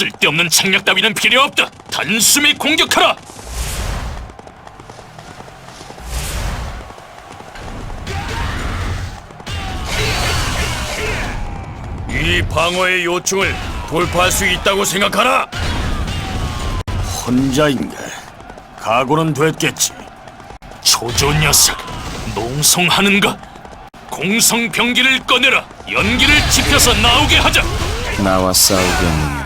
쓸데없는 책략 따위는 필요 없다. 단숨에 공격하라. 이 방어의 요충을 돌파할 수 있다고 생각하나? 혼자인가? 각오는 됐겠지. 조조 녀석, 농성하는가? 공성 병기를 꺼내라. 연기를 지펴서 나오게 하자. 나와 싸우겠느냐?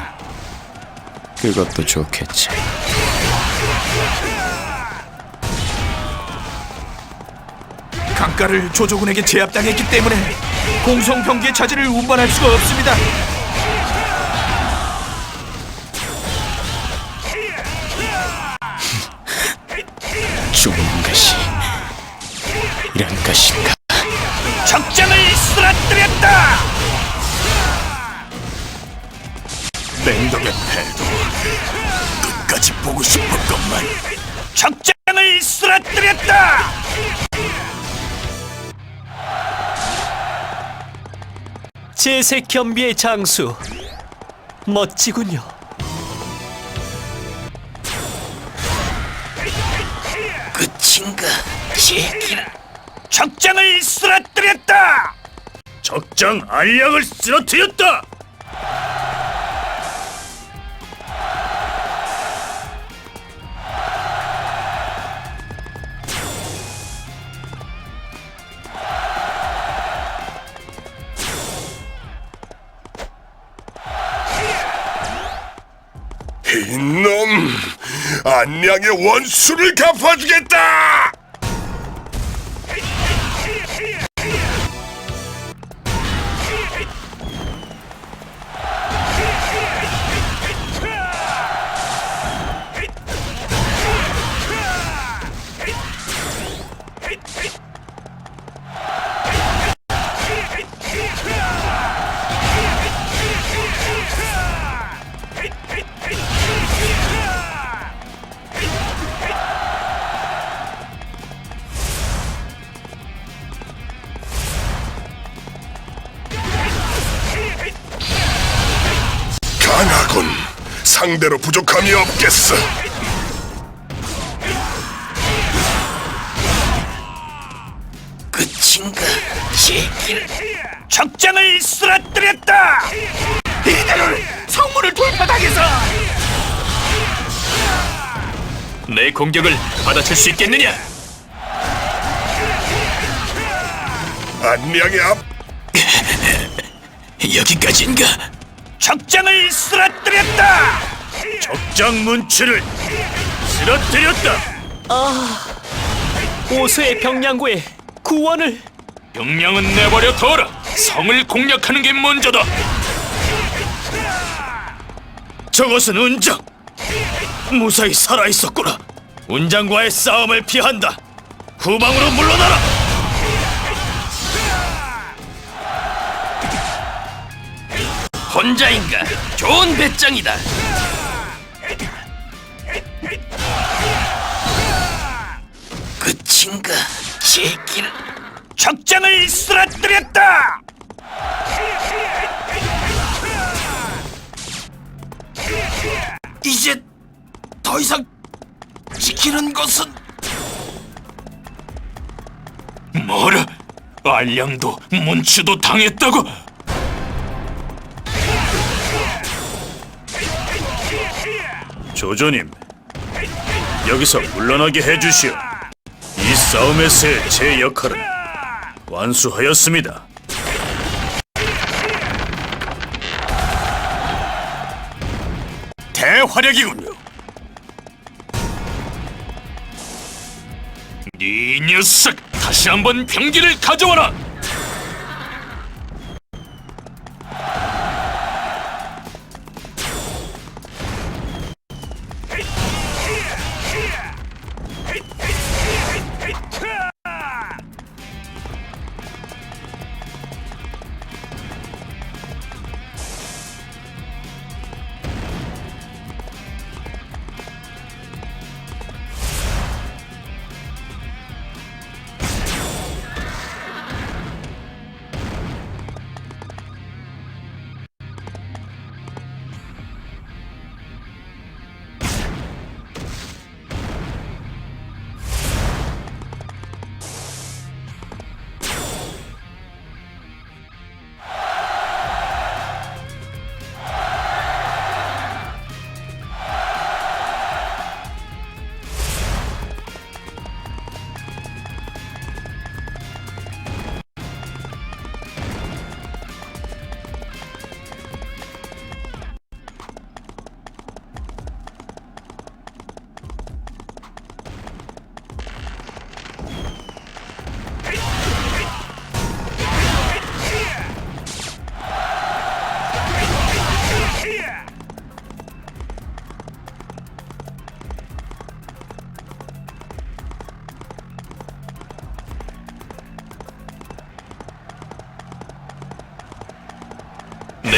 그것도 좋겠지. 강가를 조조군에게 제압당했기 때문에 공성병기의 차지를 운반할 수가 없습니다. 죽는 것이 이런 것인가? 적장을 쓰러뜨렸다. 맹독의 패도 끝까지 보고 싶었건만 적장을 쓰러뜨렸다. 제색 겸비의 장수 멋지군요. 끝인가, 제기라. 적장을 쓰러뜨렸다. 적장 알약을 쓰러뜨렸다. 안량의 원수를 갚아주겠다. 강하군. 상대로 부족함이 없겠어. 끝인가, 제기라. 적장을 쓰러뜨렸다. 이대로 성문을 돌파당해서 내 공격을 받아칠 수 있겠느냐? 안량의 앞 여기까지인가? 적장을 쓰러뜨렸다! 적장 문치를 쓰러뜨렸다! 오수의 병량구의 구원을 병량은 내버려 둬라! 성을 공략하는 게 먼저다! 저것은 운장! 무사히 살아 있었구나! 운장과의 싸움을 피한다! 후방으로 물러나라! 혼자인가? 좋은 배짱이다! 끝인가? 제길 적장을 쓰러뜨렸다! 이제 더 이상 지키는 것은 뭐라? 알량도 문추도 당했다고? 조조님, 여기서 물러나게 해주시오. 이 싸움에서의 제 역할은 완수하였습니다. 대활약이군요. 이 녀석 다시 한번 병기를 가져와라.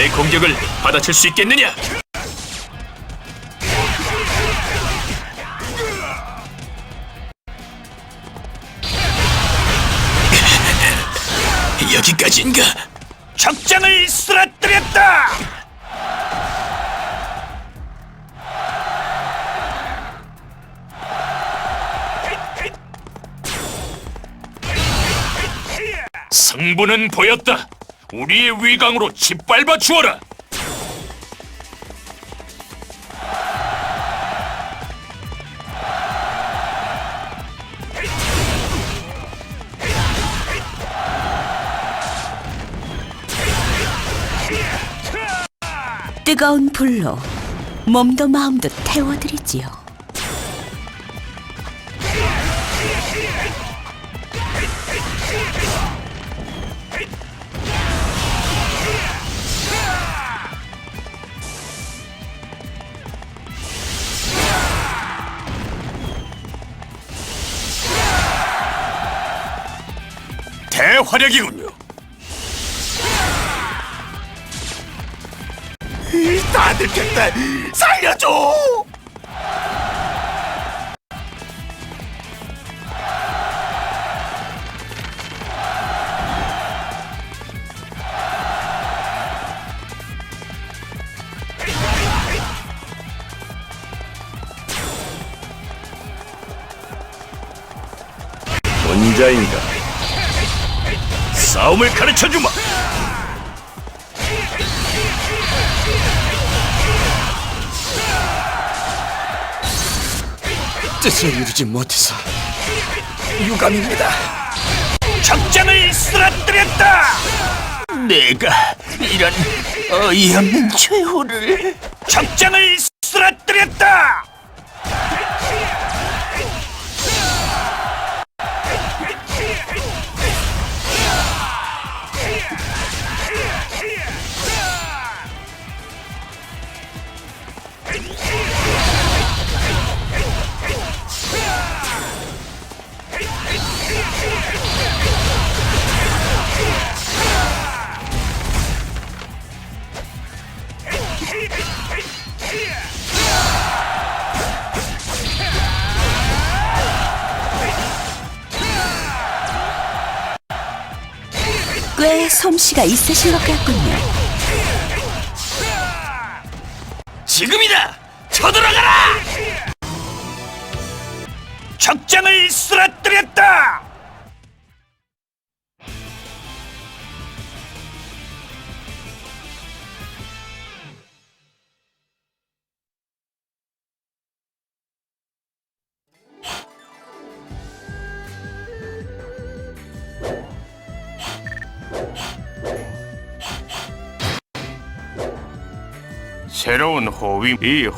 내 공격을 받아칠 수 있겠느냐? 여기까지인가? 적장을 쓰러뜨렸다! 승부는 보였다. 우리의 위강으로 짓밟아 주어라. 뜨거운 불로 몸도 마음도 태워드리지요. 대활약이군요. 다 들켰다. 살려줘. 혼자인가? 싸움을 가르쳐 주마. 뜻을 이루지 못해서 유감입니다. 적장을 쓰러뜨렸다. 내가 이런 어이없는 최후를 적장을 쓰러뜨렸다. 솜씨가 있으신 것 같군요. 지금이다. 쳐들어가라. 적장을 쓰러뜨렸다. 새로운 호위 이